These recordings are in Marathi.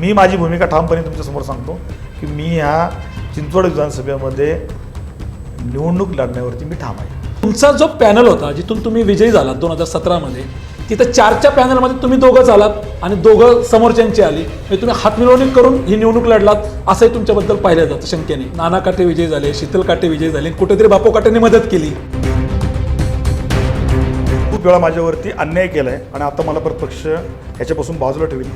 मी माझी भूमिका ठामपणे तुमच्यासमोर सांगतो की मी ह्या चिंचवड विधानसभेमध्ये निवडणूक लढण्यावरती मी ठाम आहे. तुमचा जो पॅनल होता जिथून तुम्ही विजयी झालात दोन हजार सतरामध्ये तिथं चारच्या पॅनलमध्ये तुम्ही दोघं झालात आणि दोघं समोरच्यांची आली. म्हणजे तुम्ही हातमिळवणी करून ही निवडणूक लढलात असंही तुमच्याबद्दल पाहिलं जातं शंकेने. नाना काटे विजयी झाले शीतल काटे विजयी झाले कुठेतरी बापू काटेंनी मदत केली. खूप वेळा माझ्यावरती अन्याय केला आहे आणि आता मला परत पक्ष ह्याच्यापासून बाजूला ठेवील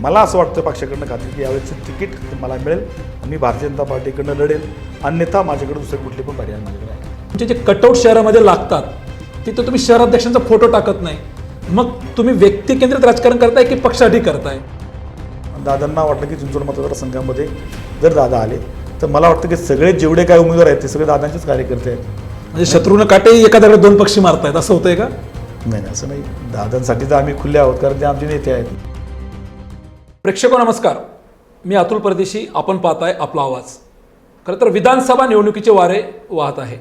मला असं वाटतं पक्षाकडनं खात्री की यावेळेचं तिकीट मला मिळेल. मी भारतीय जनता पार्टीकडनं लढेल. अन्यथा माझ्याकडे दुसरे कुठले पण पर्याय माझ्याकडे आहे तुमचे जे कटआउट शहरामध्ये लागतात तिथं तुम्ही शहराध्यक्षांचा फोटो टाकत नाही. मग तुम्ही व्यक्ती केंद्रित राजकारण करताय की पक्षासाठी करताय? दादांना वाटलं की चिंचवड मतदारसंघामध्ये जर दादा आले तर मला वाटतं की सगळे जेवढे काय उमेदवार आहेत ते सगळे दादांचेच कार्यकर्ते आहेत. म्हणजे शत्रुघ्न काटे एखाद्याकडे दोन पक्षी मारतायत असं होतंय का? नाही नाही असं नाही. दादांसाठी तर आम्ही खुले आहोत कारण ते आमचे नेते आहेत. प्रेक्षको नमस्कार. मी अतुल परदेशी आपण पाहताय आपला आवाज. खरं तर विधानसभा निवडणुकीचे वारे वाहत आहे.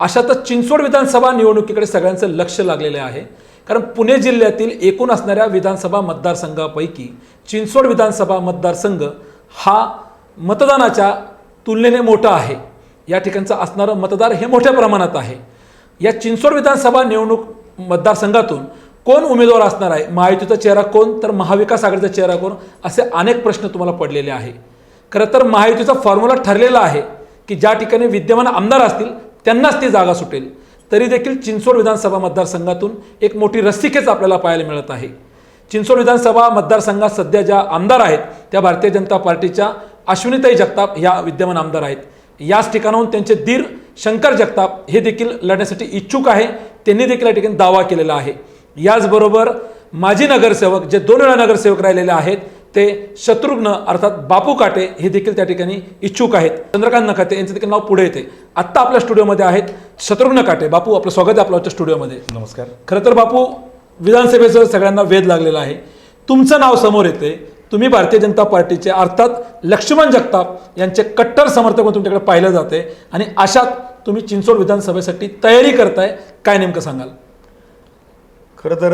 अशातच चिंचवड विधानसभा निवडणुकीकडे सगळ्यांचं लक्ष लागलेले आहे. कारण पुणे जिल्ह्यातील एकूण असणाऱ्या विधानसभा मतदारसंघापैकी चिंचवड विधानसभा मतदारसंघ हा मतदानाच्या तुलनेने मोठा आहे. या ठिकाणचं असणारं मतदार हे मोठ्या प्रमाणात आहे. या चिंचवड विधानसभा निवडणूक मतदारसंघातून कोण उमेदवार असणार आहे? महायुतीचा चेहरा कोण? तर महाविकास आघाडीचा चेहरा कोण? असे अनेक प्रश्न तुम्हाला पडलेले आहे. खरं तर महायुतीचा फॉर्म्युला ठरलेला आहे की ज्या ठिकाणी विद्यमान आमदार असतील त्यांनाच ती जागा सुटेल. तरी देखील चिंचवड विधानसभा मतदारसंघातून एक मोठी रस्सीखेच आपल्याला पाहायला मिळत आहे. चिंचवड विधानसभा मतदारसंघात सध्या ज्या आमदार आहेत त्या भारतीय जनता पार्टीच्या अश्विनीताई जगताप ह्या विद्यमान आमदार आहेत. याच ठिकाणाहून त्यांचे दीर शंकर जगताप हे देखील लढण्यासाठी इच्छुक आहे. त्यांनी देखील या ठिकाणी दावा केलेला आहे. याचबरोबर माजी नगरसेवक जे दोन वेळा नगरसेवक राहिलेले आहेत ते शत्रुघ्न अर्थात बापू काटे हे देखील त्या ठिकाणी इच्छुक आहेत. चंद्रकांत नकाते यांचं देखील नाव पुढे येते. आत्ता आपल्या स्टुडिओमध्ये आहेत शत्रुघ्न काटे. बापू आपलं स्वागत आहे आपलं आजच्या स्टुडिओमध्ये. नमस्कार. खरं तर बापू विधानसभेचं सगळ्यांना वेध लागलेला आहे. तुमचं नाव समोर येते. तुम्ही भारतीय जनता पार्टीचे अर्थात लक्ष्मण जगताप यांचे कट्टर समर्थक म्हणून तुमच्याकडे पाहिलं जाते. आणि अशात तुम्ही चिंचवड विधानसभेसाठी तयारी करताय. काय नेमकं सांगाल? खरं तर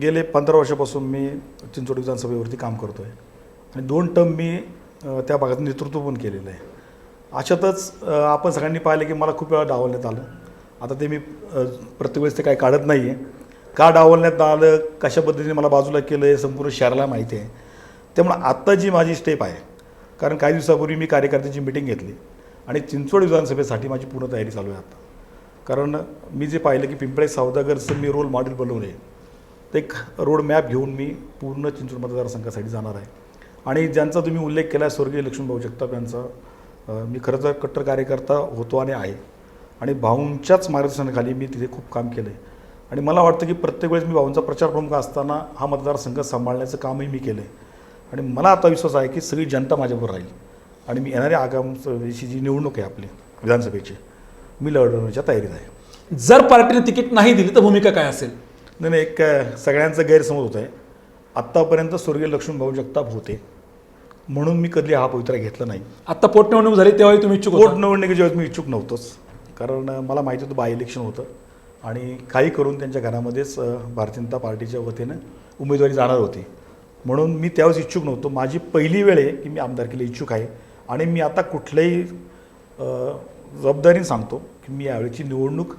गेले पंधरा वर्षापासून मी चिंचवड विधानसभेवरती काम करतो आहे आणि दोन टर्म मी त्या भागात नेतृत्व पण केलेलं आहे. अशातच आपण सगळ्यांनी पाहिलं की मला खूप वेळा डावलण्यात आलं. आता ते मी प्रत्येक वेळेस ते काही काढत नाही आहे का डावलण्यात आलं? कशा पद्धतीने मला बाजूला केलं? हे संपूर्ण शहराला माहिती आहे. त्यामुळे आत्ता जी माझी स्टेप आहे कारण काही दिवसापूर्वी मी कार्यकर्त्यांची मिटिंग घेतली. आणि चिंचवड विधानसभेसाठी माझी पूर्ण तयारी चालू आहे आता कारण मी जे पाहिलं की पिंपळे सावदागरचं मी रोल मॉडेल बनवले. ते एक रोड मॅप घेऊन मी पूर्ण चिंचवड मतदारसंघासाठी जाणार आहे. आणि ज्यांचा तुम्ही उल्लेख केला आहे स्वर्गीय लक्ष्मीभाऊ जगताप यांचा मी खरं तर कट्टर कार्यकर्ता होतो आणि आहे. आणि भाऊंच्याच मार्गदर्शनाखाली मी तिथे खूप काम केलं आहे आणि मला वाटतं की प्रत्येक वेळेस मी भाऊंचा प्रचार प्रमुख असताना हा मतदारसंघ सांभाळण्याचं कामही मी केलं आहे आणि मला आता विश्वास आहे की सगळी जनता माझ्याबरोबर राहील. आणि मी येणाऱ्या आगामची जी निवडणूक आहे आपली विधानसभेची मी लढवण्याच्या तयारीत आहे. जर पार्टीने तिकीट नाही दिली तर भूमिका काय असेल? नाही नाही एक सगळ्यांचा गैरसमज होत आहे आत्तापर्यंत स्वर्गीय लक्ष्मणभाऊ जगताप होते. म्हणून मी कधी हा पवित्रा घेतला नाही. आता पोटनिवडणूक झाली तेव्हाही तुम्ही इच्छुक पोटनिवडणुकीच्या वेळेस मी इच्छुक नव्हतोच. कारण मला माहिती होतं बाय इलेक्शन होतं. आणि काही करून त्यांच्या घरामध्येच भारतीय जनता पार्टीच्या वतीनं उमेदवारी जाणार होती. म्हणून मी त्यावेळेस इच्छुक नव्हतो. माझी पहिली वेळ आहे की मी आमदारकीला इच्छुक आहे. आणि मी आता कुठल्याही जबाबदारीने सांगतो की मी यावेळेची निवडणूक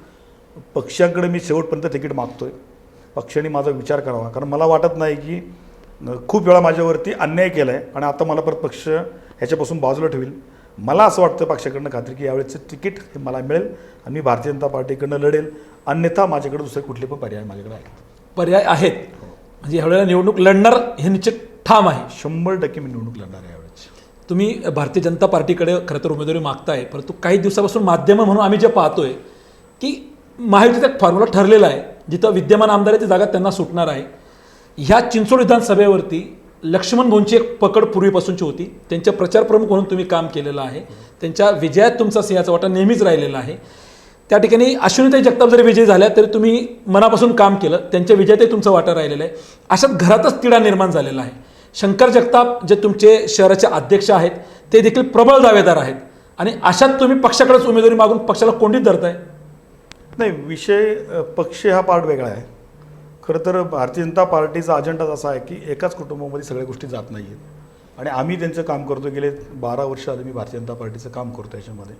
पक्षाकडे मी शेवटपर्यंत तिकीट मागतो आहे पक्षाने माझा विचार करावा. कारण मला वाटत नाही की खूप वेळा माझ्यावरती अन्याय केला आहे आणि आता मला परत पक्ष ह्याच्यापासून बाजूला ठेवील. मला असं वाटतं पक्षाकडनं खात्री की यावेळेचं तिकीट हे मला मिळेल आणि मी भारतीय जनता पार्टीकडनं लढेल. अन्यथा माझ्याकडे दुसरे कुठले पण पर्याय माझ्याकडे आहेत. पर्याय आहेत. म्हणजे ह्यावेळेला निवडणूक लढणार हे निश्चित ठाम आहे. शंभर टक्के मी निवडणूक लढणार आहे. तुम्ही भारतीय जनता पार्टीकडे खरं तर उमेदवारी मागताय परंतु काही दिवसापासून माध्यमं म्हणून आम्ही जे पाहतोय की महायुतीचा एक फॉर्म्युला ठरलेला आहे जिथं विद्यमान आमदाराची जागा त्यांना सुटणार आहे. ह्या चिंचोड विधानसभेवरती लक्ष्मण गोंची एक पकड पूर्वीपासूनची होती. त्यांच्या प्रचार प्रमुख म्हणून तुम्ही काम केलेलं आहे. त्यांच्या विजयात तुमचा सिंहाचा वाटा नेहमीच राहिलेला आहे. त्या ठिकाणी अश्विनीताई जगताप जरी विजयी झाल्या तरी तुम्ही मनापासून काम केलं. त्यांच्या विजयातही तुमचा वाटा राहिलेला आहे. अशात घरातच तिढा निर्माण झालेला आहे. शंकर जगताप जे तुमचे शहराचे अध्यक्ष आहेत ते देखील प्रबळ दावेदार आहेत. आणि अशात तुम्ही पक्षाकडेच उमेदवारी मागून पक्षाला कोंडीत धरताय? नाही विषय पक्ष हा पार्ट वेगळा आहे. खरं तर भारतीय जनता पार्टीचा अजेंडाच असा आहे की एकाच कुटुंबामध्ये सगळ्या गोष्टी जात नाही आहेत आणि आम्ही त्यांचं काम करतो गेले बारा वर्ष आधी मी भारतीय जनता पार्टीचं काम करतो याच्यामध्ये.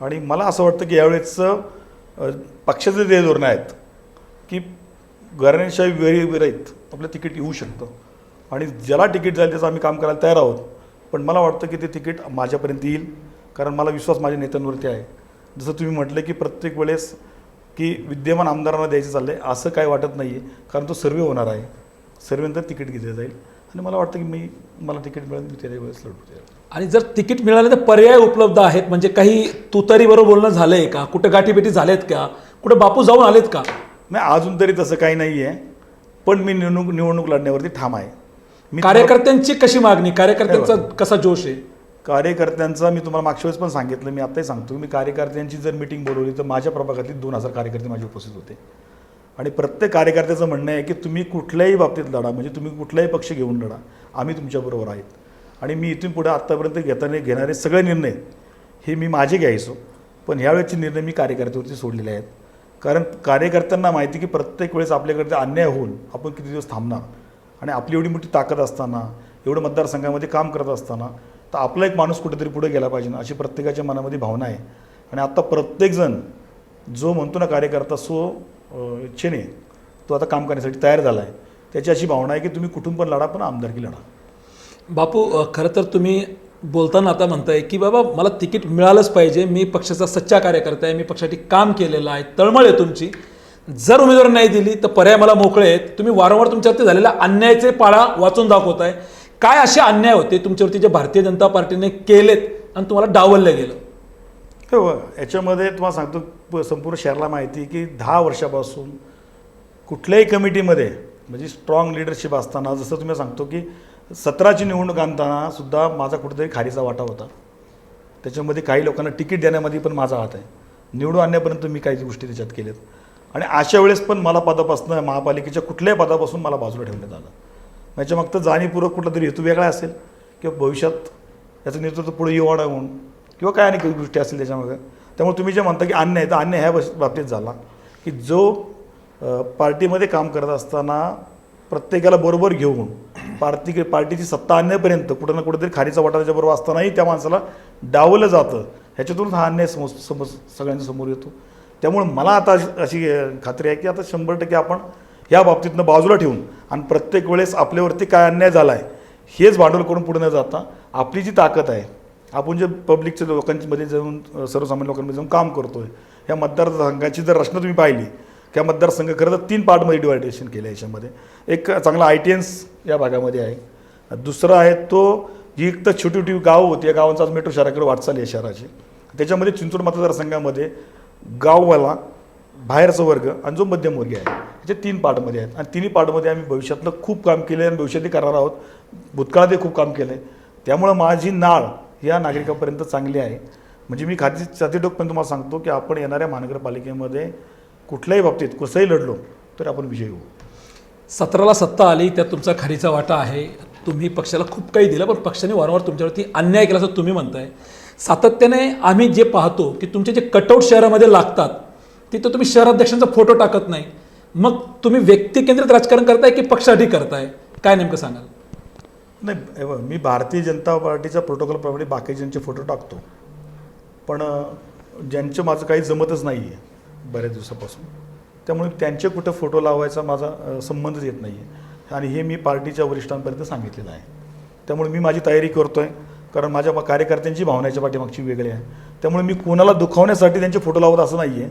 आणि मला असं वाटतं की यावेळेसचं पक्षाचे जे धोरणं आहेत की घराण्याशाही वेळी विरहित आपलं तिकीट येऊ शकतं. आणि ज्याला तिकीट जाईल त्याचं आम्ही काम करायला तयार आहोत. पण मला वाटतं की ते तिकीट माझ्यापर्यंत येईल कारण मला विश्वास माझ्या नेत्यांवरती आहे. जसं तुम्ही म्हटलं की प्रत्येक वेळेस की विद्यमान आमदारांना द्यायचं चाललं आहे असं काय वाटत नाही आहे कारण तो सर्वे होणार आहे. सर्वेनंतर तिकीट घेतलं जाईल. आणि मला वाटतं की मी मला तिकीट मिळेल मी त्या वेळेस लढू. आणि जर तिकीट मिळालं तर पर्याय उपलब्ध आहेत म्हणजे काही तुतारीबरोबर बोलणं झालंय का? कुठं गाठीभेटी झालेत का? कुठं बापू जाऊन आलेत का? नाही अजून तरी तसं काही नाही आहे पण मी निवडणूक निवडणूक लढण्यावरती ठाम आहे. मी कार्यकर्त्यांची कशी मागणी? कार्यकर्त्यांचा कसा जोश आहे? कार्यकर्त्यांचा मी तुम्हाला मागच्या वेळेस पण सांगितलं मी आताही सांगतो. मी कार्यकर्त्यांची जर मिटिंग बोलवली तर माझ्या प्रभागातली दोन हजार कार्यकर्ते माझे उपस्थित होते. आणि प्रत्येक कार्यकर्त्याचं म्हणणं आहे की तुम्ही कुठल्याही बाबतीत लढा म्हणजे तुम्ही कुठलाही पक्ष घेऊन लढा. आम्ही तुमच्याबरोबर आहेत. आणि मी इथून पुढे आत्तापर्यंत घेताना घेणारे सगळे निर्णय हे मी माझे घ्यायचो. पण ह्यावेळेचे निर्णय मी कार्यकर्त्यावरती सोडलेले आहेत. कारण कार्यकर्त्यांना माहिती की प्रत्येक वेळेस आपल्याकडे अन्याय होऊन आपण किती दिवस थांबणार? आणि आपली एवढी मोठी ताकद असताना एवढं मतदारसंघामध्ये काम करत असताना तर आपला एक माणूस कुठेतरी पुढे गेला पाहिजे ना अशी प्रत्येकाच्या मनामध्ये भावना आहे. आणि आता प्रत्येकजण जो म्हणतो ना कार्यकर्ता सो इच्छेने तो आता काम करण्यासाठी तयार झाला आहे. त्याची अशी भावना आहे की तुम्ही कुठून पण लढा पण आमदारकी लढा. बापू खरं तर तुम्ही बोलताना आता म्हणताय की बाबा मला तिकीट मिळालंच पाहिजे मी पक्षाचा सच्चा कार्यकर्ता आहे मी पक्षासाठी काम केलेलं आहे तळमळ आहे तुमची. जर उमेदवार नाही दिली तर पर्याय मला मोकळे आहेत. तुम्ही वारंवार तुमच्यावरती झालेला अन्यायाचे पाळा वाचून दाखवत आहे काय असे अन्याय होते? तुमच्यावरती जे भारतीय जनता पार्टीने केलेत आणि तुम्हाला डावललं गेलं. हो, हो. याच्यामध्ये तुम्हाला सांगतो प- संपूर्ण शहराला माहिती की दहा वर्षापासून कुठल्याही कमिटीमध्ये म्हणजे स्ट्रॉंग लिडरशिप असताना जसं तुम्ही सांगतो की सतराची निवडणूक आणताना सुद्धा माझा कुठेतरी खारीचा वाटा होता. त्याच्यामध्ये काही लोकांना तिकीट देण्यामध्ये पण माझा हात आहे. निवडून आणण्यापर्यंत मी काही गोष्टी त्याच्यात केल्यात. आणि अशा वेळेस पण मला पदापासून महापालिकेच्या कुठल्याही पदापासून मला बाजूला ठेवण्यात आलं. याच्या मागचं जाणीवपूर्वक कुठला तरी हेतू वेगळा असेल किंवा भविष्यात याचं नेतृत्व पुढे येऊ नये म्हणून किंवा काय आणि काही गोष्टी असतील त्याच्यामध्ये त्यामुळे तुम्ही जे म्हणता की अन्याय तर अन्याय ह्या बाबतीत झाला. की जो पार्टीमध्ये काम करत असताना प्रत्येकाला बरोबर घेऊन पार्टी पार्टीची सत्ता आणण्यापर्यंत कुठं ना कुठेतरी खारीचा वाटा त्याच्याबरोबर असतानाही त्या माणसाला डावलं जातं. ह्याच्यातूनच हा अन्याय समोर समज सगळ्यांच्या समोर येतो. त्यामुळे मला आता अशी- अशी खात्री आहे की आता शंभर टक्के आपण या बाबतीतनं बाजूला ठेवून आणि प्रत्येक वेळेस आपल्यावरती काय अन्याय झाला आहे हेच भांडवल करून पुढे न जाता आपली जी ताकद आहे आपण जे पब्लिकच्या लोकांमध्ये जाऊन सर्वसामान्य लोकांमध्ये जाऊन काम करतो आहे या मतदारसंघाची जर रचना तुम्ही पाहिली त्या मतदारसंघ खरं तर तीन पार्टमध्ये डिवायडेशन केलं आहे याच्यामध्ये. एक चांगला आय टी एन्स या भागामध्ये आहे. दुसरा आहे तो जी एक तर छोटी छोटी गावं होती या गावांचा आज मेट्रो शहराकडे वाटचाल आहे शहराची. त्याच्यामध्ये चिंचवड मतदारसंघामध्ये गाववाला बाहेरचा वर्ग आणि जो मध्यमवर्गीय आहे याचे तीन पार्टमध्ये आहेत. आणि तिन्ही पार्टमध्ये आम्ही भविष्यातलं खूप काम केलं आहे आणि भविष्यातही करणार आहोत. भूतकाळातही खूप काम केलं आहे त्यामुळं माझी नाळ या नागरिकापर्यंत चांगली आहे. म्हणजे मी खाती छातीटोकपर्यंत तुम्हाला सांगतो की आपण येणाऱ्या महानगरपालिकेमध्ये कुठल्याही बाबतीत कसंही लढलो तर आपण विजयी होऊ. सतराला सत्ता आली त्यात तुमचा खारीचा वाटा आहे. तुम्ही पक्षाला खूप काही दिलं पण पक्षाने वारंवार तुमच्यावरती अन्याय केला असं तुम्ही म्हणताय. सातत्याने आम्ही जे पाहतो की तुमचे जे कटआउट शहरामध्ये लागतात तिथं तुम्ही शहराध्यक्षांचा फोटो टाकत नाही. मग तुम्ही व्यक्तिकेंद्रित राजकारण करताय की पक्षासाठी करताय? काय नेमकं सांगाल? नाही मी भारतीय जनता पार्टीच्या प्रोटोकॉलप्रमाणे बाकीच्यांचे फोटो टाकतो. पण ज्यांचं माझं काही जमतच नाही आहे बऱ्याच दिवसापासून त्यामुळे त्यांचे कुठं फोटो लावायचा माझा संबंधच येत नाही आहे आणि हे मी पार्टीच्या वरिष्ठांपर्यंत सांगितलेलं आहे. त्यामुळे मी माझी तयारी करतो आहे कारण माझ्या मा- कार्यकर्त्यांची भावनेच्या पाठीमागची वेगळी आहे. त्यामुळे मी कोणाला दुखावण्यासाठी त्यांचे फोटो लावत असं नाही आहे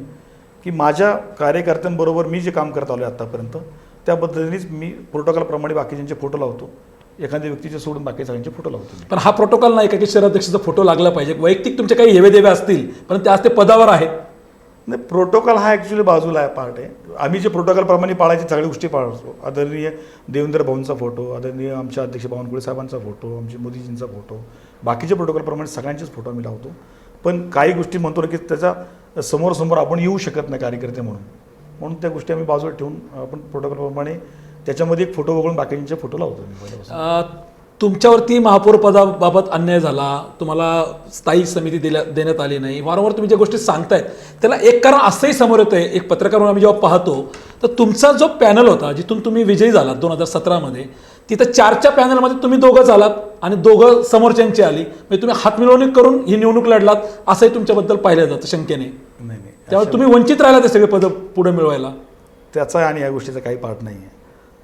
की माझ्या कार्यकर्त्यांबरोबर मी जे काम करत आलो आहे आत्तापर्यंत त्या पद्धतीनेच मी प्रोटोकॉलप्रमाणे बाकीच्यांचे फोटो लावतो. एखाद्या व्यक्तीचे सोडून बाकी सगळ्यांचे फोटो लावतो. पण हा प्रोटोकॉल नाही का की शहराध्यक्षाचा फोटो लागला पाहिजे? वैयक्तिक तुमचे काही हेवेदेवे असतील पण ते आज ते पदावर आहेत. नाही प्रोटोकॉल हा ॲक्च्युली बाजूला आहे पार्ट आहे. आम्ही जे प्रोटोकॉलप्रमाणे पाळायची सगळ्या गोष्टी पाळतो. आदरणीय देवेंद्र भाऊंचा फोटो आदरणीय आमच्या अध्यक्ष बावनकुळे साहेबांचा फोटो आमचे मोदीजींचा फोटो बाकीच्या प्रोटोकॉलप्रमाणे सगळ्यांचेच फोटो आम्ही लावतो. पण काही गोष्टी म्हणतो ना की त्याचा समोरासमोर आपण येऊ शकत नाही कार्यकर्ते म्हणून. म्हणून त्या गोष्टी आम्ही बाजूला ठेवून आपण प्रोटोकॉलप्रमाणे त्याच्यामध्ये एक फोटो वगळून बाकीचे फोटो लावतो तुमच्यावरती महापौरपदाबाबत अन्याय झाला तुम्हाला स्थायी समिती दिल्या देण्यात आली नाही वारंवार तुम्ही ज्या गोष्टी सांगतायत त्याला एक कारण असंही समोर येतं आहे एक पत्रकार म्हणून आम्ही जेव्हा पाहतो तर तुमचा जो पॅनल होता जिथून तुम्ही विजयी झालात दोन हजार सतरामध्ये तिथं चारच्या पॅनलमध्ये तुम्ही दोघं झालात आणि दोघं समोरच्यांची आली. म्हणजे तुम्ही हातमिळवणी करून ही निवडणूक लढलात असंही तुमच्याबद्दल पाहिलं जातं शंकेने. नाही नाही. त्यामुळे तुम्ही वंचित राहिला ते सगळे पदं पुढे मिळवायला. त्याचा आणि या गोष्टीचा काही पार्ट नाही आहे.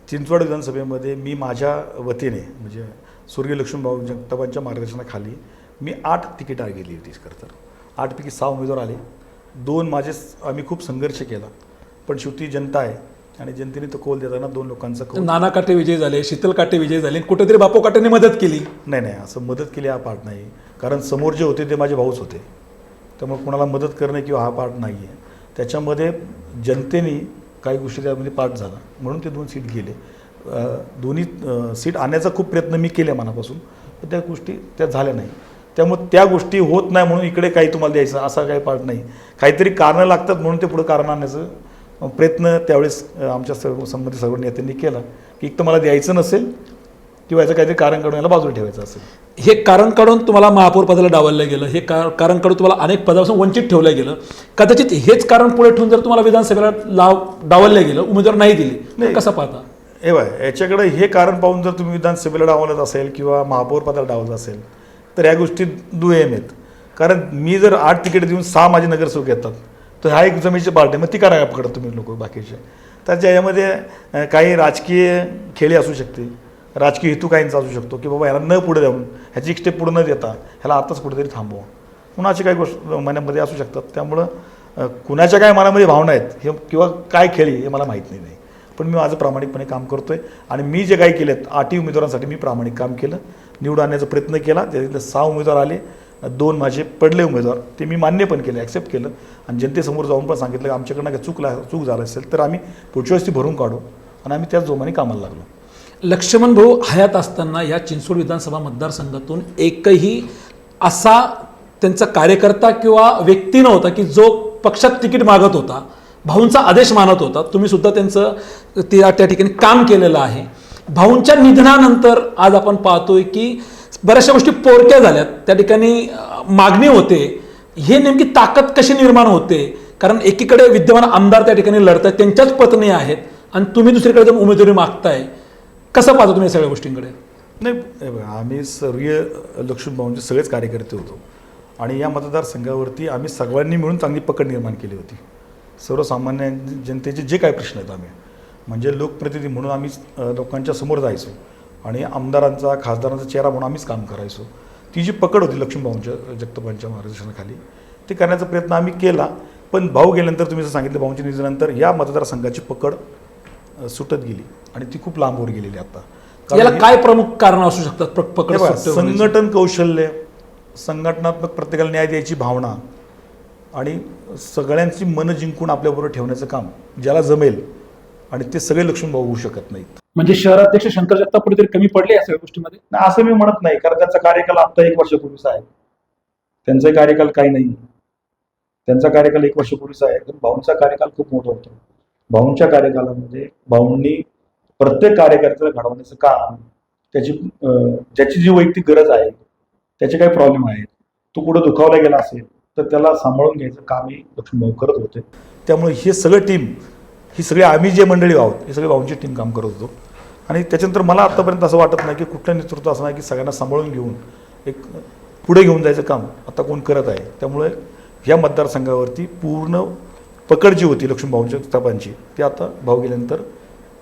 चिंचवड विधानसभेमध्ये मी माझ्या वतीने म्हणजे स्वर्गीय लक्ष्मणभाऊ जगतापांच्या मार्गदर्शनाखाली मी आठ तिकीटं गेली होती खरं तर आठपैकी सहा उमेदवार आले. दोन माझे आम्ही खूप संघर्ष केला. पण शेवटी जनता आहे. आणि जनतेने तो कौल देताना दोन लोकांचा कौल नाना काटे विजय झाले शीतल काटे विजय झाले कुठेतरी बापू काटेने मदत केली. नाही नाही असं मदत केली हा पार्ट नाही. कारण समोर जे होते ते माझे भाऊच होते. त्यामुळे कोणाला मदत करणे किंवा हा पार्ट नाही आहे त्याच्यामध्ये जनतेने काही गोष्टी त्यामध्ये पार्ट झाला. म्हणून ते दोन सीट गेले. दोन्ही सीट आणण्याचा खूप प्रयत्न मी केले मनापासून पण त्या गोष्टी त्या झाल्या नाही. त्यामुळे त्या गोष्टी होत नाही म्हणून इकडे काही तुम्हाला द्यायचं असा काही पार्ट नाही. काहीतरी कारणं लागतात म्हणून ते पुढे कारण आणण्याचं प्रयत्न त्यावेळेस आमच्या सर्व संबंधित सर्व नेत्यांनी केला की एक तर मला द्यायचं नसेल किंवा याचं काहीतरी कारण काढून याला बाजूला ठेवायचं असेल. हे कारण काढून तुम्हाला महापौर पदाला डावललं गेलं हे का- कारण काढून तुम्हाला अनेक पदापासून वंचित ठेवलं गेलं कदाचित हेच कारण पुढे ठेवून जर तुम्हाला विधानसभेला लाव डावललं गेलं उमेदवार नाही दिली. कसं पाहता? हे बाय याच्याकडे हे कारण पाहून जर तुम्ही विधानसभेला डावलत असेल किंवा महापौर पदाला डावलत असेल तर या गोष्टी दुय्यम आहेत. कारण मी जर आठ तिकीट देऊन सहा माझे नगरसेवक येतात तर हा एक जमिनीची पार्टी मग ती का पकडा तुम्ही लोक बाकीचे. त्याच्या यामध्ये काही राजकीय खेळी असू शकते. राजकीय हेतू काहींचा असू शकतो की बाबा ह्याला न पुढे जाऊन ह्याची एक स्टेप पुढे न देता ह्याला आताच कुठेतरी थांबवा. म्हणून अशी काही गोष्ट मनामध्ये असू शकतात. त्यामुळं कुणाच्या काय मनामध्ये भावना आहेत हे किंवा काय खेळी हे मला माहीत नाही नाही. पण मी माझं प्रामाणिकपणे काम करतोय आणि मी जे काही केलेत आठही उमेदवारांसाठी मी प्रामाणिक काम केलं. निवडून आणण्याचा प्रयत्न केला. त्यातले सहा उमेदवार आले. दोन माझे पडले उमेदवार. ते मी मान्य पण केले ॲक्सेप्ट केलं. आणि जनतेसमोर जाऊन पण सांगितलं की आमच्याकडनं काही चूक ला चूक झालं असेल तर आम्ही पुढच्या वेळेस ती भरून काढू. आणि आम्ही त्याच जोमाने कामाला लागलो. लक्ष्मण भाऊ हयात असताना या चिंचोड विधानसभा मतदारसंघातून एकही असा त्यांचा कार्यकर्ता किंवा व्यक्ती नव्हता की जो पक्षात तिकीट मागत होता भाऊंचा आदेश मानत होता. तुम्ही सुद्धा त्यांचं त्या ठिकाणी काम केलेलं आहे. भाऊंच्या निधनानंतर आज आपण पाहतोय की बऱ्याचशा गोष्टी पोरक्या झाल्यात. त्या ठिकाणी मागणी होते. हे नेमकी ताकद कशी निर्माण होते? कारण एकीकडे विद्यमान आमदार त्या ठिकाणी लढत आहेत त्यांच्याच पत्नी आहेत आणि तुम्ही दुसरीकडे जाऊन उमेदवारी मागताय. कसं पाहतो तुम्ही या सगळ्या गोष्टींकडे? नाही बघा, आम्ही सर्वीय लक्ष्मीभाऊंचे सगळेच कार्यकर्ते होतो. आणि या मतदारसंघावरती आम्ही सगळ्यांनी मिळून चांगली पकड निर्माण केली होती. सर्वसामान्य जनतेचे जे काही प्रश्न आहेत आम्ही म्हणजे लोकप्रतिनिधी म्हणून आम्ही लोकांच्या समोर जायचो. आणि आमदारांचा खासदारांचा चेहरा म्हणून आम्हीच काम करायचो. ती जी पकड होती लक्ष्मीभाऊंच्या जगतापांच्या मार्गदर्शनाखाली ते करण्याचा प्रयत्न आम्ही केला. पण भाऊ गेल्यानंतर तुम्ही जसं सांगितलं भाऊंच्या निधनानंतर या मतदारसंघाची पकड सुटत गेली आणि ती खूप लांबवर गेलेली आता. याला काय प्रमुख कारण असू शकतात पकड? संघटन कौशल्य संघटनात्मक प्रत्येकाला न्याय द्यायची भावना आणि सगळ्यांची मन जिंकून आपल्याबरोबर ठेवण्याचं काम ज्याला जमेल आणि ते सगळे लक्ष्मी भाऊ होऊ शकत नाहीत. म्हणजे शहराध्यक्ष शंकर जगताप कुठेतरी कमी पडले या सगळ्या गोष्टीमध्ये? नाही, असं मी म्हणत नाही कारण त्यांचा कार्यकाल आता एक वर्षापूर्वीचा आहे. त्यांचा कार्यकाल काही नाही. त्यांचा कार्यकाल एक वर्षापूर्वीचा आहे पण भाऊंचा कार्यकाल खूप मोठा होता. भाऊंच्या कार्यकालामध्ये भाऊंनी प्रत्येक कार्यकर्त्याला घडवण्याचं काम त्याची ज्याची जी वैयक्तिक गरज आहे त्याचे काही प्रॉब्लेम आहेत. तो कुठं दुखावला गेला असेल तर त्याला सांभाळून घ्यायचं कामही लक्ष्मीभाऊ करत होते. त्यामुळे हे सगळं टीम ही सगळी आम्ही जे मंडळी आहोत हे सगळे भाऊंची टीम काम करत होतो. आणि त्याच्यानंतर मला आत्तापर्यंत असं वाटत नाही की कुठलं नेतृत्व असं नाही की सगळ्यांना सांभाळून घेऊन एक पुढे घेऊन जायचं काम आता कोण करत आहे. त्यामुळे या मतदारसंघावरती पूर्ण पकड जी होती लक्ष्मीभाऊंच्या स्थापांची ती आता भाऊ गेल्यानंतर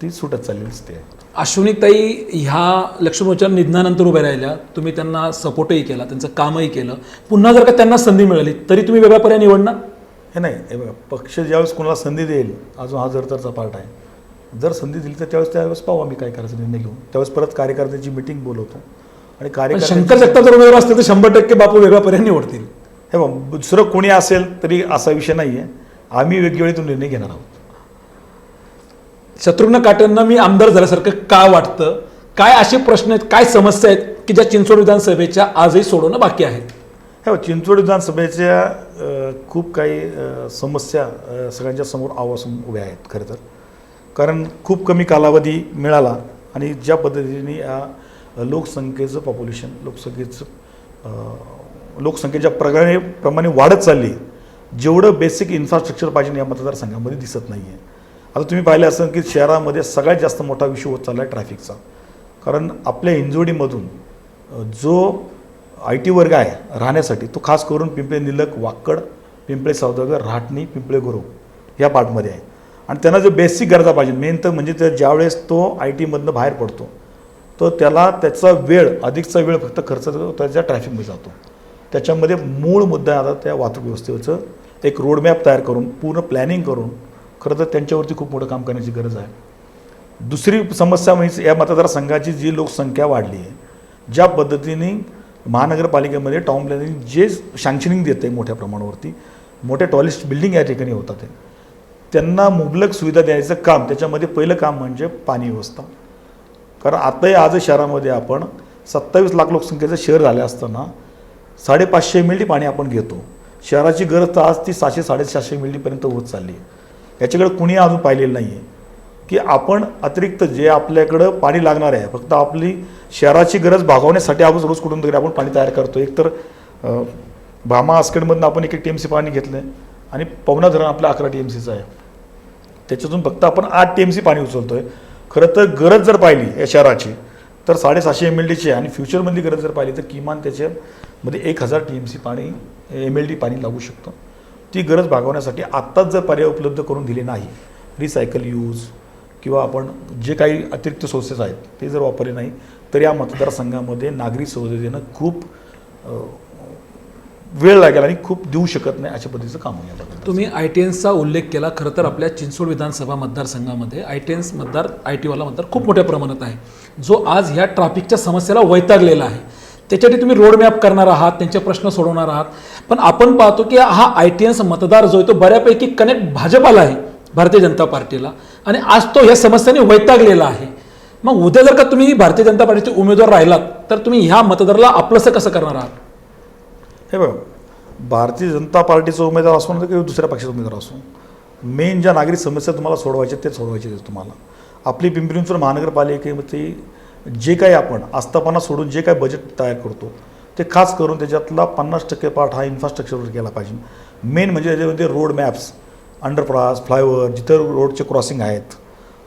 ती सुटत चाललेली दिसते. अश्विनीताई ह्या लक्ष्मणच्या निधनानंतर उभ्या राहिल्या. तुम्ही त्यांना सपोर्टही केला त्यांचं कामही केलं. पुन्हा जर का त्यांना संधी मिळाली तरी तुम्ही वेगळा पर्याय निवडणार? हे नाही हे बघा पक्ष ज्यावेळेस कोणाला संधी देईल अजून हा जरतरचा पार्ट आहे. जर संधी दिली तर त्यावेळेस त्यावेळेस पाहू आम्ही काय करायचं निर्णय घेऊन. त्यावेळेस परत कार्यकर्त्यांची मिटिंग बोलवतो. आणि कार्यकर्ते शंकर जगताप जर उमेदवार असतील तर शंभर टक्के बापू वेगळा पर्याय निवडतील. हे बघ दुसरं कोणी असेल तरी असा विषय नाही आहे आम्ही वेगळी वेळी तो निर्णय घेणार आहोत. शत्रुघ्न काटेंना मी आमदार झाल्यासारखं का वाटतं? काय असे प्रश्न आहेत काय समस्या आहेत की ज्या चिंचवड विधानसभेच्या आजही सोडवणं बाकी आहेत हे चिंचवड विधानसभेच्या खूप काही समस्या सगळ्यांच्या समोर आवासून उभ्या आहेत खरं तर. कारण खूप कमी कालावधी मिळाला आणि ज्या पद्धतीने या लोकसंख्येचं पॉप्युलेशन लोकसंख्येचं लोकसंख्येच्या प्रकारे प्रमाणे वाढत चालली जेवढं बेसिक इन्फ्रास्ट्रक्चर पाहिजे या मतदारसंघामध्ये दिसत नाही आहे आता तुम्ही पाहिलं असेल की शहरामध्ये सगळ्यात जास्त मोठा विषय होत चालला आहे ट्रॅफिकचा कारण आपल्या इंजोडीमधून जो आय टी वर्ग आहे राहण्यासाठी तो खास करून पिंपळे निलक वाकड पिंपळे सौदागर राहटणी पिंपळे गुरु या पार्टमध्ये आहे. आणि त्यांना जो बेसिक गरजा पाहिजे मेन तर म्हणजे त्या ज्यावेळेस तो आय टीमधनं बाहेर पडतो तर त्याला त्याचा वेळ अधिकचा वेळ फक्त खर्च त्याच्या ट्रॅफिकमध्ये जातो. त्याच्यामध्ये मूळ मुद्दा आता त्या वाहतूक व्यवस्थेचं एक रोडमॅप तयार करून पूर्ण प्लॅनिंग करून खरं तर त्यांच्यावरती खूप मोठं काम करण्याची गरज आहे. दुसरी समस्या म्हणजे या मतदारसंघाची जी लोकसंख्या वाढली आहे ज्या पद्धतीने महानगरपालिकेमध्ये टाउन प्लॅनिंग जे शँक्शनिंग देते मोठ्या प्रमाणावरती मोठ्या टॉयलेट बिल्डिंग या ठिकाणी होतात आहे त्यांना मुबलक सुविधा द्यायचं काम त्याच्यामध्ये पहिलं काम म्हणजे पाणी व्यवस्था. कारण आताही आज शहरामध्ये आपण सत्तावीस लाख लोकसंख्येचं शहर झालं असताना साडेपाचशे एम एल डी पाणी आपण घेतो. शहराची गरज तर आज ती सहाशे साडेसहाशे एम एल डीपर्यंत होत चालली आहे. याच्याकडे कुणी अजून पाहिलेलं नाही आहे की आपण अतिरिक्त जे आपल्याकडं पाणी लागणार आहे फक्त आपली शहराची गरज भागवण्यासाठी आपण रोज कुठून तरी आपण पाणी तयार करतो एकतर भामा आस्केडमधनं आपण एक एक टी एम सी पाणी घेतलं आहे आणि पवना धरण आपलं अकरा टी एम सीचं आहे. त्याच्यातून फक्त आपण आठ टी एम सी पाणी उचलतो आहे खरं तर गरज जर पाहिली या शहराची तर साडेसहाशे एम एल डीची आहे आणि फ्युचरमधली गरज जर पाहिली तर किमान त्याच्यामध्ये एक हजार टी एम सी पाणी एम एल डी पाणी लागू शकतं. ती गरज भागवण्यासाठी आत्ताच जर पर्याय उपलब्ध करून दिले नाही रिसायकल यूज किंवा आपण जे काही अतिरिक्त सोर्सेस आहेत ते जर वापरले नाही तर या मतदारसंघामध्ये नागरी सुविधा देणं खूप वेळ लागेल आणि खूप देऊ शकत नाही अशा पद्धतीचं काम होईल तुम्ही आय टी एन्सचा उल्लेख केला खरं तर आपल्या चिंचवड विधानसभा मतदारसंघामध्ये आय टी एन्स मतदार आय टीवाला मतदार खूप मोठ्या प्रमाणात आहे. जो आज ह्या ट्रॅफिकच्या समस्येला वैतागलेला आहे. त्याच्यासाठी तुम्ही रोड मॅप करणार आहात त्यांचे प्रश्न सोडवणार आहात. पण आपण पाहतो की हा आय टी एन्स मतदार जो आहे तो बऱ्यापैकी कनेक्ट भाजपाला आहे. भारतीय जनता पार्टीला. आणि आज तो ह्या समस्याने वैतागलेला आहे. मग उद्या जर का तुम्ही भारतीय जनता पार्टीचे उमेदवार राहिलात तर तुम्ही ह्या मतदाराला आपलंसं कसं करणार आहात? हे बघा भारतीय जनता पार्टीचा उमेदवार असो ना किंवा दुसऱ्या पक्षाचा उमेदवार असो. मेन ज्या नागरिक समस्या तुम्हाला सोडवायच्या ते सोडवायचे आहेत तुम्हाला. आपली पिंपरी चिंचवड महानगरपालिकेमध्ये जे काही आपण आस्थापना सोडून जे काही बजेट तयार करतो ते खास करून त्याच्यातला पन्नास टक्के पाठ हा इन्फ्रास्ट्रक्चरवर केला पाहिजे. मेन म्हणजे त्याच्यामध्ये रोड मॅप्स अंडरपास फ्लायओव्हर जिथं रोडचे क्रॉसिंग आहेत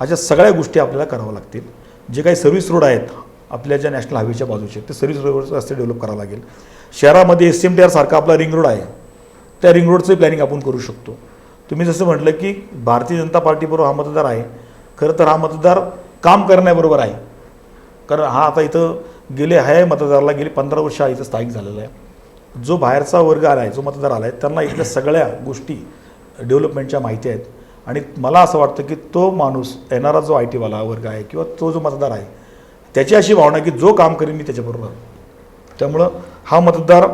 अशा सगळ्या गोष्टी आपल्याला कराव्या लागतील. जे काही सर्व्हिस रोड आहेत आपल्या ज्या नॅशनल हायवेच्या बाजूचे ते सर्व्हिस रोडवर रस्ते डेव्हलप करावं लागेल. शहरामध्ये एस एम टी आर सारखा आपला रिंग रोड आहे. त्या रिंग रोडचं प्लॅनिंग आपण करू शकतो. तुम्ही जसं म्हटलं की भारतीय जनता पार्टीबरोबर हा मतदार आहे. खरं तर हा मतदार काम करण्याबरोबर आहे. कारण हा आता इथं गेले आहे मतदाराला गेले पंधरा वर्ष हा इथं स्थायिक झालेला आहे. जो बाहेरचा वर्ग आला आहे जो मतदार आला आहे त्यांना इथल्या सगळ्या गोष्टी डेव्हलपमेंटच्या माहिती आहेत. आणि मला असं वाटतं की तो माणूस येणारा जो आय टीवाला वर्ग आहे किंवा तो जो मतदार आहे त्याची अशी भावना आहे की जो काम करेन मी त्याच्याबरोबर त्यामुळं हा मतदार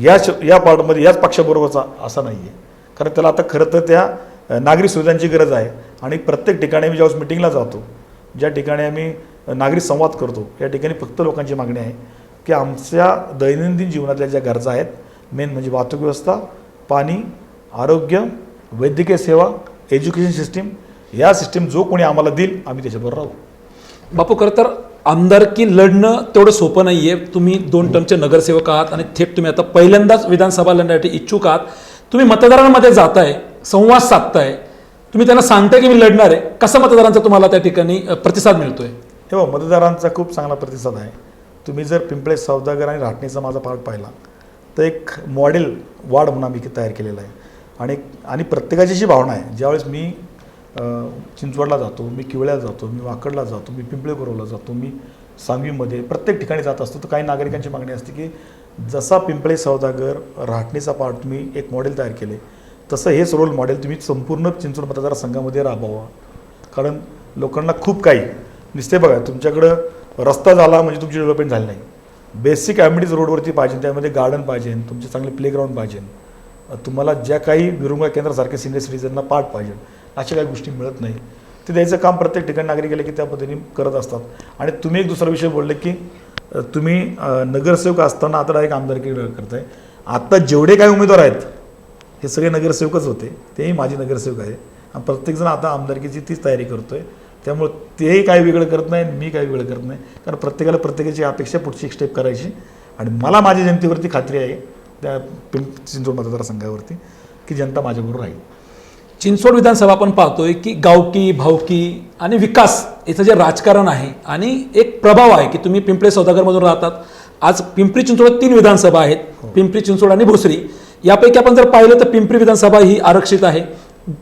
या श या पार्टमध्ये याच पक्षाबरोबरचा असा नाही आहे कारण त्याला आता खरं तर त्या नागरी सुविधांची गरज आहे. आणि प्रत्येक ठिकाणी आम्ही ज्यावेळेस मिटिंगला जातो ज्या ठिकाणी आम्ही नागरी संवाद करतो या ठिकाणी फक्त लोकांची मागणी आहे की आमच्या दैनंदिन जीवनातल्या ज्या गरजा आहेत मेन म्हणजे वाहतूक व्यवस्था पाणी आरोग्य वैद्यकीय सेवा एज्युकेशन सिस्टीम या सिस्टीम जो कोणी आम्हाला देईल आम्ही त्याच्याबरोबर राहू. बापू खरं तर आमदारकी लढणं तेवढं सोपं नाही आहे तुम्ही दोन टर्मचे नगरसेवक आहात आणि थेट तुम्ही आता पहिल्यांदाच विधानसभा लढण्यासाठी इच्छुक आहात. तुम्ही मतदारांमध्ये जाताय संवाद साधताय. तुम्ही त्यांना सांगताय की मी लढणार आहे. कसा मतदारांचा तुम्हाला त्या ठिकाणी प्रतिसाद मिळतोय? तेव्हा मतदारांचा खूप चांगला प्रतिसाद आहे. तुम्ही जर पिंपळे सौदागर आणि राटणीचा माझा पार्ट पाहिला तर एक मॉडेल वार्ड म्हणून आम्ही तयार केलेला आहे. आणि आणि प्रत्येकाची अशी भावना आहे. ज्यावेळेस मी चिंचवडला जातो मी किवळ्याला जातो मी वाकडला जातो मी पिंपळे जातो मी सांगवीमध्ये प्रत्येक ठिकाणी जात असतो तर काही नागरिकांची मागणी असते की जसा पिंपळे सौदागर राहटणीचा पार्ट तुम्ही एक मॉडेल तयार केले तसं हेच रोल मॉडेल तुम्ही संपूर्ण चिंचवड मतदारसंघामध्ये राबवा कारण लोकांना खूप काही नुसते बघा तुमच्याकडं रस्ता झाला म्हणजे तुमची डेव्हलपमेंट झाली नाही. बेसिक ॲमिडीज रोडवरती पाहिजे त्यामध्ये गार्डन पाहिजे तुमचे चांगले प्लेग्राऊंड पाहिजे. तुम्हाला ज्या काही विरुंगा केंद्रासारख्या सिनियर सिटीजनना पार्ट पाहिजे अशा काही गोष्टी मिळत नाही. ते द्यायचं काम प्रत्येक ठिकाणी नागरिक गेले की त्या पद्धतीने करत असतात. आणि तुम्ही एक दुसरा विषय बोलले की तुम्ही नगरसेवक असताना आता डायरेक्ट आमदारकी करताय. आत्ता जेवढे काही उमेदवार आहेत हे सगळे नगरसेवकच होते. तेही माझे नगरसेवक आहे. आणि प्रत्येकजण आता आमदारकीची तीच तयारी करतोय. त्यामुळं तेही काय वेगळं करत नाही आणि मी काय वेगळं करत नाही. कारण प्रत्येकाला प्रत्येकाची अपेक्षा पुढची एक स्टेप करायची. आणि मला माझ्या जनतेवरती खात्री आहे त्या पिंप चिंचवड मतदारसंघावरती की जनता माझ्याबरोबर राहील. चिंचवड विधानसभा आपण पाहतोय की गावकी भावकी आणि विकास याचं जे राजकारण आहे आणि एक प्रभाव आहे की तुम्ही पिंपळे सौदागरमधून राहतात. आज पिंपरी चिंचवड तीन विधानसभा आहेत. पिंपरी चिंचवड आणि भोसरी. यापैकी आपण जर पाहिलं तर पिंपरी विधानसभा ही आरक्षित आहे.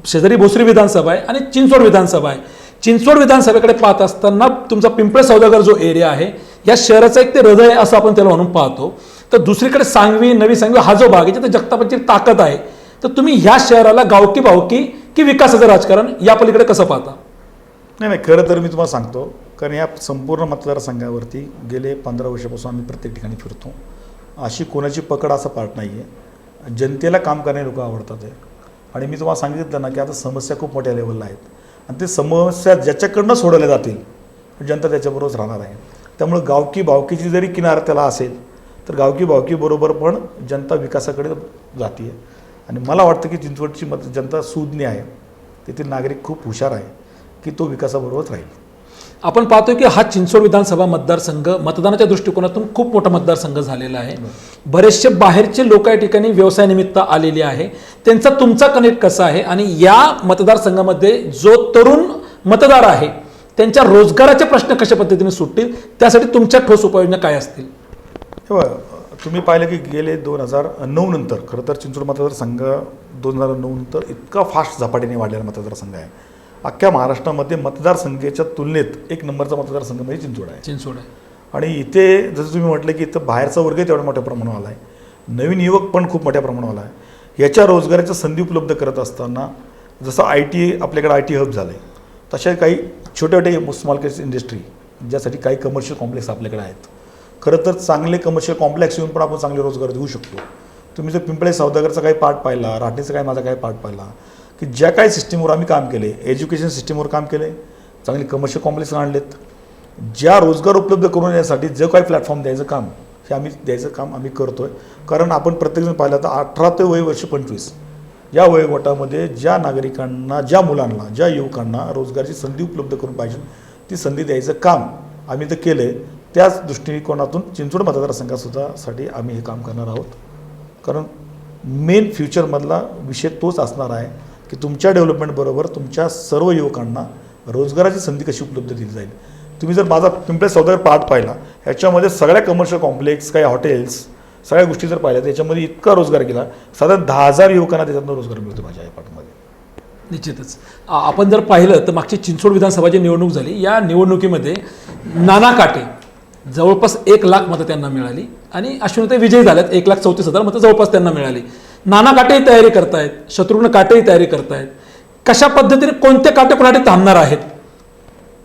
शेजारी भोसरी विधानसभा आहे आणि चिंचवड विधानसभा आहे. चिंचवड विधानसभेकडे पाहत असताना तुमचा पिंपळे सौदागर जो एरिया आहे या शहराचं एक ते हृदय आहे असं आपण त्याला म्हणून पाहतो. तर दुसरीकडे सांगवी नवी सांगवी हा जो भाग आहे जिथे जगतापाची ताकद आहे तर तुम्ही ह्या शहराला गावकी भावकी की विकासाचं राजकारण या पलीकडे कसं पाहता? नाही नाही खरं तर मी तुम्हाला सांगतो कारण या संपूर्ण मतदारसंघावरती गेले पंधरा वर्षापासून आम्ही प्रत्येक ठिकाणी फिरतो. अशी कोणाची पकड असं पार्ट नाही आहे जनतेला काम करणारे लोक आवडतात आहे आणि मी तुम्हाला सांगितलं ना की आता समस्या खूप मोठ्या लेवलला आहेत. आणि ते समस्या ज्याच्याकडनं सोडवल्या जातील जनता त्याच्याबरोबरच राहणार आहे. त्यामुळं गावकी भावकीची जरी किनार त्याला असेल तर गावकी भावकीबरोबर पण जनता विकासाकडे जाते आणि मला वाटतं की चिंचवडची मत जनता सुज्ञ आहे. तेथील नागरिक खूप हुशार आहे की तो विकासाबरोबरच राहील. आपण पाहतोय की हा चिंचवड विधानसभा मतदारसंघ मतदानाच्या दृष्टिकोनातून खूप मोठा मतदारसंघ झालेला आहे. बरेचसे बाहेरचे लोक या ठिकाणी व्यवसायानिमित्त आलेले आहे. त्यांचा तुमचा कनेक्ट कसा आहे? आणि या मतदारसंघामध्ये जो तरुण मतदार आहे त्यांच्या रोजगाराचे प्रश्न कशा पद्धतीने सुटतील? त्यासाठी तुमच्या ठोस उपाययोजना काय असतील? हे बघा, तुम्ही पाहिलं की गेले दोन हजार नऊ नंतर खरं तर चिंचवड मतदारसंघ दोन हजार नऊ नंतर इतका फास्ट झपाट्याने वाढलेला मतदारसंघ आहे. अख्ख्या महाराष्ट्रामध्ये मतदारसंघाच्या तुलनेत एक नंबरचा मतदारसंघ म्हणजे चिंचवड आहे. चिंचवड आहे. आणि इथे जसं तुम्ही म्हटलं की इथं बाहेरचा वर्ग तेवढ्या मोठ्या प्रमाणावर आला आहे नवीन युवक पण खूप मोठ्या प्रमाणावर आला आहे याच्या रोजगाराच्या संधी उपलब्ध करत असताना जसं आय टी आपल्याकडे आय टी हब झालं आहे तशा काही छोटे छोटे स्मॉल केस इंडस्ट्री ज्यासाठी काही कमर्शियल कॉम्प्लेक्स आपल्याकडे आहेत. खरं तर चांगले कमर्शियल कॉम्प्लेक्स येऊन पण आपण चांगले रोजगार देऊ शकतो. तुम्ही जर पिंपळे सौदागरचा काही पार्ट पाहिला राहणीचा काही माझा काही पार्ट पाहिला की ज्या काही सिस्टीमवर आम्ही काम केले एज्युकेशन सिस्टीमवर काम केले चांगले कमर्शियल कॉम्प्लेक्स आणलेत ज्या रोजगार उपलब्ध करून देण्यासाठी जे काही प्लॅटफॉर्म द्यायचं काम हे आम्ही द्यायचं काम आम्ही करतो आहे कारण आपण प्रत्येकजण पाहिलं तर अठरा ते वय वर्ष पंचवीस या वयोगटामध्ये ज्या नागरिकांना ज्या मुलांना ज्या युवकांना रोजगाराची संधी उपलब्ध करून पाहिजे ती संधी द्यायचं काम आम्ही तर केलं आहे त्याच दृष्टिकोनातून चिंचवड मतदारसंघासुद्धा साठी आम्ही हे काम करणार आहोत. कारण मेन फ्युचरमधला विषय तोच असणार आहे की तुमच्या डेव्हलपमेंटबरोबर तुमच्या सर्व युवकांना रोजगाराची संधी कशी उपलब्ध दिली जाईल. तुम्ही जर माझा पिंपळे सौदागर पार्ट पाहिला ह्याच्यामध्ये सगळ्या कमर्शियल कॉम्प्लेक्स काही हॉटेल्स सगळ्या गोष्टी जर पाहिल्या तर याच्यामध्ये इतका रोजगार केला साधारण दहा हजार युवकांना त्याच्यातनं रोजगार मिळतो माझ्या या निश्चितच. आपण जर पाहिलं तर मागची चिंचवड विधानसभाची निवडणूक झाली. या निवडणुकीमध्ये नाना काटे जवळपास एक लाख मतं त्यांना मिळाली. आणि अश्विनीताई विजयी झाल्यात. एक लाख चौतीस हजार मतं जवळपास त्यांना मिळाली. नाना काटेही तयारी करतायत. शत्रुघ्न काटेही तयारी करतायत. कशा पद्धतीने कोणते काटे कोणासाठी थांबणार आहेत?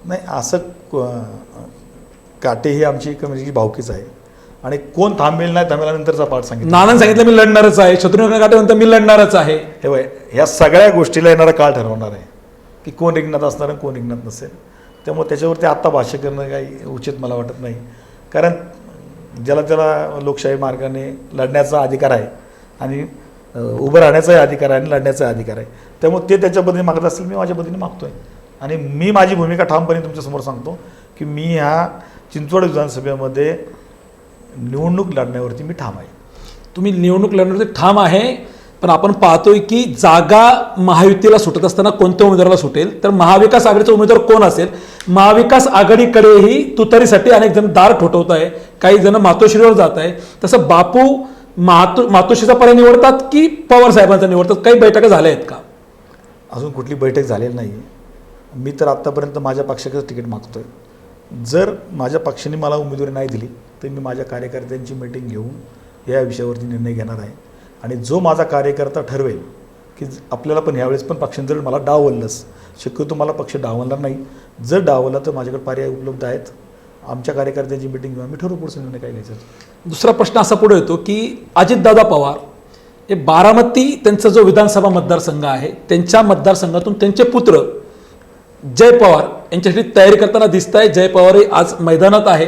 नाही असं काटे ही आमची एक म्हणजे भावकीच आहे. आणि कोण थांबेल नाही थांबेल नंतरचा पाठ सांगितलं. नानांनी सांगितलं मी लढणारच आहे. शत्रुघ्न काटे म्हणतात मी लढणारच आहे. हे वय ह्या सगळ्या गोष्टीला येणारा काळ ठरवणार आहे. की कोण रिंगणात असणार आणि कोण रिंगणात नसेल. त्यामुळे त्याच्यावरती आत्ता भाष्य करणं काही उचित मला वाटत नाही. कारण ज्याला त्याला लोकशाही मार्गाने लढण्याचा अधिकार आहे आणि उभं राहण्याचाही अधिकार आहे आणि लढण्याचा अधिकार आहे. त्यामुळे ते त्याच्या पद्धतीने मागत असेल मी माझ्या पद्धतीने आहे आणि मी माझी भूमिका ठामपणे तुमच्यासमोर सांगतो की मी ह्या चिंचवड विधानसभेमध्ये निवडणूक लढण्यावरती मी ठाम आहे. तुम्ही निवडणूक लढण्यावरती ठाम आहे पण आपण पाहतोय की जागा महायुतीला सुटत असताना कोणत्या उमेदवाराला सुटेल? तर महाविकास आघाडीचा उमेदवार कोण असेल? महाविकास आघाडीकडेही तुतारीसाठी अनेक जण दार ठोठवत आहे. काही जण मातोश्रीवर जात आहे. तसं बापू मातो मातोश्रीचा पर्याय निवडतात की पवार साहेबांचा निवडतात? काही बैठका झाल्या आहेत का? अजून कुठली बैठक झालेली नाही. मी तर आत्तापर्यंत माझ्या पक्षाचं तिकीट मागतो आहे जर माझ्या पक्षाने मला उमेदवारी नाही दिली तर मी माझ्या कार्यकर्त्यांची मीटिंग घेऊन या विषयावरती निर्णय घेणार आहे. आणि जो माझा कार्यकर्ता ठरवेल की ज- आपल्याला पण ह्यावेळेस पण पक्षाने जर मला डावललंच शक्यतो मला पक्ष डावलणार नाही. जर डावला तर माझ्याकडे पर्याय उपलब्ध आहेत. आमच्या कार्यकर्त्यांची मीटिंग घेऊन आम्ही ठरवू पुढचं निर्णय काय घ्यायचं दुसरा प्रश्न असा पुढे येतो की अजितदादा पवार हे बारामती त्यांचा जो विधानसभा मतदारसंघ आहे त्यांच्या मतदारसंघातून त्यांचे पुत्र जय पवार यांच्यासाठी तयारी करताना दिसत आहे जय पवार हे आज मैदानात आहे.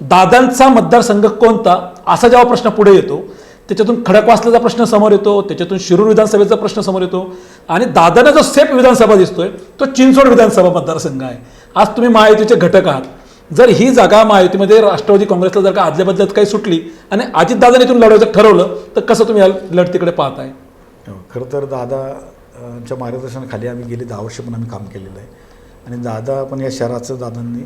दादांचा मतदारसंघ कोणता? असा जेव्हा प्रश्न पुढे येतो त्याच्यातून खडकवासल्याचा प्रश्न समोर येतो त्याच्यातून शिरूर विधानसभेचा प्रश्न समोर येतो. आणि दादांना जो सेफ विधानसभा दिसतोय तो चिंचवड विधानसभा मतदारसंघ आहे. आज तुम्ही महायुतीचे घटक आहात. जर ही जागा महायुतीमध्ये राष्ट्रवादी काँग्रेसला जर का आदल्या बदल्यात काही सुटली आणि अजितदादाने इथून लढवायचं ठरवलं तर कसं तुम्ही या लढतीकडे पाहताय? हो, खरं तर दादा मार्गदर्शनाखाली आम्ही गेली दहा वर्ष पण आम्ही काम केलेलं आहे. आणि दादा पण या शहराचं दादांनी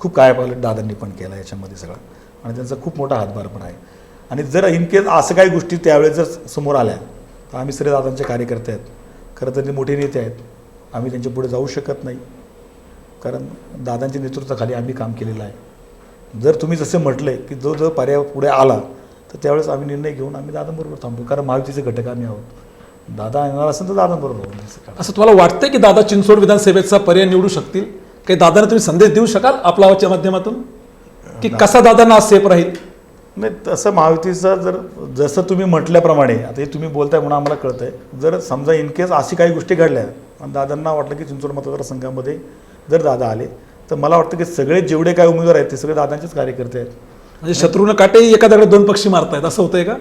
खूप काय पाहिलं दादांनी पण केलं याच्यामध्ये सगळं. आणि त्यांचा खूप मोठा हातभार पण आहे. आणि जर इन केस असं काही गोष्टी त्यावेळेस जर समोर आल्या तर आम्ही सगळे दादांचे कार्यकर्ते आहेत. खरं तर ते मोठे नेते आहेत. आम्ही त्यांच्या पुढे जाऊ शकत नाही. कारण दादांच्या नेतृत्वाखाली आम्ही काम केलेलं आहे. जर तुम्ही जसे म्हटले की जो जो पर्याय पुढे आला तर त्यावेळेस आम्ही निर्णय घेऊन आम्ही दादांबरोबर थांबतो कारण महायुतीचे घटक आम्ही आहोत. दादा येणार असेल तर दादांबरोबर असं तुम्हाला वाटतंय की दादा चिंचवड विधानसभेचा पर्याय निवडू शकतील? काही दादांना तुम्ही संदेश देऊ शकाल आपला आवाजच्या माध्यमातून की कसा दादांना सेफ राहील? नाही तसं महायुतीचं जर जसं तुम्ही म्हटल्याप्रमाणे आता हे तुम्ही बोलताय म्हणून आम्हाला कळतं आहे जर समजा इन केस अशी काही गोष्टी घडल्या आणि दादांना वाटलं की चिंचवड मतदारसंघामध्ये जर दादा आले तर मला वाटतं की सगळे जेवढे काय उमेदवार आहेत ते सगळे दादांचेच कार्यकर्ते आहेत. म्हणजे शत्रुघ्न काटे एका दगडात दोन पक्षी मारतायत असं होतंय का?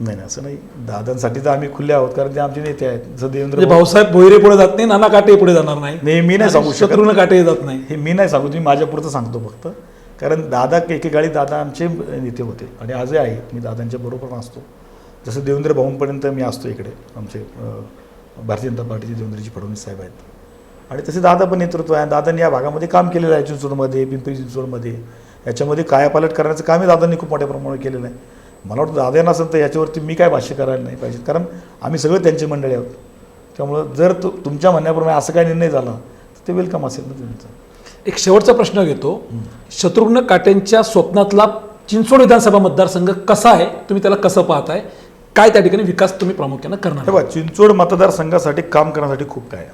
नाही नाही असं नाही. दादांसाठी तर आम्ही खुले आहोत कारण ते आमचे नेते आहेत. जसं देवेंद्र म्हणजे भाऊसाहेब भोईरे पुढे जात नाही नाना काटे पुढे जाणार नाही. नेहमी नाही सांगू शकत. शत्रुघ्न काटे जात नाही. हे मी नाही सांगू तुम्ही माझ्यापुरतं सांगतो फक्त. कारण दादा एकेकाळी दादा आमचे नेते होते. आणि आजही आहे. मी दादांच्या बरोबर असतो जसं देवेंद्र भाऊंपर्यंत मी असतो इकडे. आमचे भारतीय जनता पार्टीचे देवेंद्रजी फडणवीस साहेब आहेत. आणि तसे दादा पण नेतृत्व आहे. दादांनी या भागामध्ये काम केलेलं आहे. चिंचवडमध्ये पिंपरी चिंचवडमध्ये. याच्यामध्ये कायापालट करण्याचं कामही दादांनी खूप मोठ्या प्रमाणात केलेलं आहे. मला वाटतं दादा नसेल तर याच्यावरती मी काय भाष्य करायला नाही पाहिजे. कारण आम्ही सगळे त्यांची मंडळी आहोत. त्यामुळं जर तु तुमच्या म्हणण्याप्रमाणे असं काय निर्णय झाला तर ते वेलकम असेल ना तुमचं. एक शेवटचा प्रश्न घेतो. शत्रुघ्न काटेंच्या स्वप्नातला चिंचवड विधानसभा मतदारसंघ कसा आहे? तुम्ही त्याला कसं पाहताय? काय त्या ठिकाणी विकास तुम्ही प्रामुख्यानं करणार बघा चिंचवड मतदारसंघासाठी काम करण्यासाठी खूप काय आहे.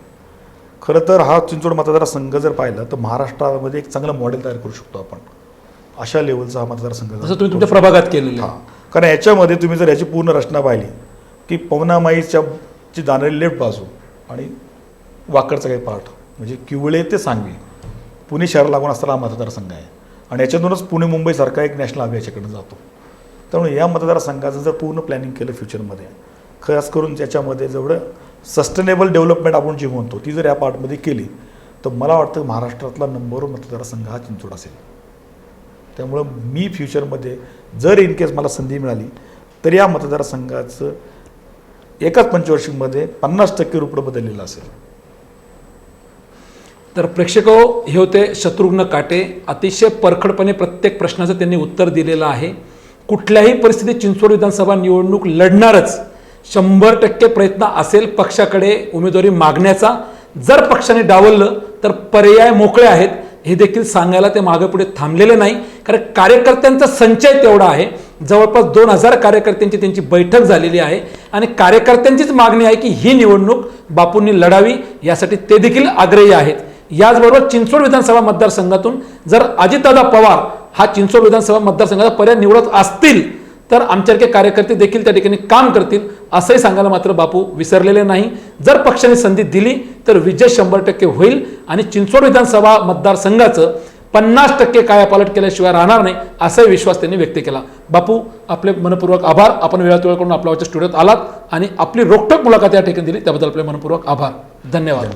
खरं तर हा चिंचवड मतदारसंघ जर पाहिला तर महाराष्ट्रामध्ये एक चांगलं मॉडेल तयार करू शकतो आपण. अशा लेवलचा हा मतदारसंघ जसं तुम्ही तुमच्या प्रभागात केलेलं हां. कारण याच्यामध्ये तुम्ही जर याची पूर्ण रचना पाहिली की पवनामाईच्या ची जाणारी लेफ्ट बाजू आणि वाकडचा काही पार्ट म्हणजे किवळे ते सांगवी. पुणे शहर लागून असताना हा मतदारसंघ आहे. आणि याच्यातूनच पुणे मुंबईसारखा एक नॅशनल हायवे याच्याकडे जातो. त्यामुळे या मतदारसंघाचं जर पूर्ण प्लॅनिंग केलं फ्युचरमध्ये खास करून त्याच्यामध्ये जेवढं सस्टेनेबल डेव्हलपमेंट आपण जी म्हणतो ती जर या पार्टमध्ये केली तर मला वाटतं महाराष्ट्रातला नंबर वन मतदारसंघ हा चिंचवड असेल. त्यामुळं मी फ्युचरमध्ये जर इन केस मला संधी मिळाली तर या मतदारसंघाचं एकाच पंचवार्षिकमध्ये पन्नास टक्के रुपये बदललेलं असेल. तर प्रेक्षक हे होते शत्रुघ्न काटे. अतिशय परखडपणे प्रत्येक प्रश्नाचं त्यांनी उत्तर दिलेलं आहे. कुठल्याही परिस्थितीत चिंचवड विधानसभा निवडणूक लढणारच. शंभर टक्के प्रयत्न असेल पक्षाकडे उमेदवारी मागण्याचा. जर पक्षाने डावललं तर पर्याय मोकळे आहेत. हे देखील सांगायला ते मागे पुढे थांबलेले नाही. कारण कार्यकर्त्यांचा संचय तेवढा आहे. जवळपास दोन हजार कार्यकर्त्यांची त्यांची बैठक झालेली आहे. आणि कार्यकर्त्यांचीच मागणी आहे की ही निवडणूक बापूंनी लढावी. यासाठी ते देखील आग्रही आहेत. याचबरोबर चिंचवड विधानसभा मतदारसंघातून जर अजितदादा पवार हा चिंचवड विधानसभा मतदारसंघाचा पर्याय निवडत असतील तर आमच्यासारखे कार्यकर्ते देखील त्या ठिकाणी काम करतील असंही सांगायला मात्र बापू विसरलेले नाही. जर पक्षाने संधी दिली तर विजय शंभर टक्के होईल आणि चिंचवड विधानसभा मतदारसंघाचं पन्नास टक्के कायापालट केल्याशिवाय राहणार नाही असाही विश्वास त्यांनी व्यक्त केला. बापू आपले मनपूर्वक आभार. आपण वेळात वेळ करून आपल्या स्टुडिओत आलात आणि आपली रोखटोक मुलाखत या ठिकाणी दिली त्याबद्दल आपले मनपूर्वक आभार. धन्यवाद.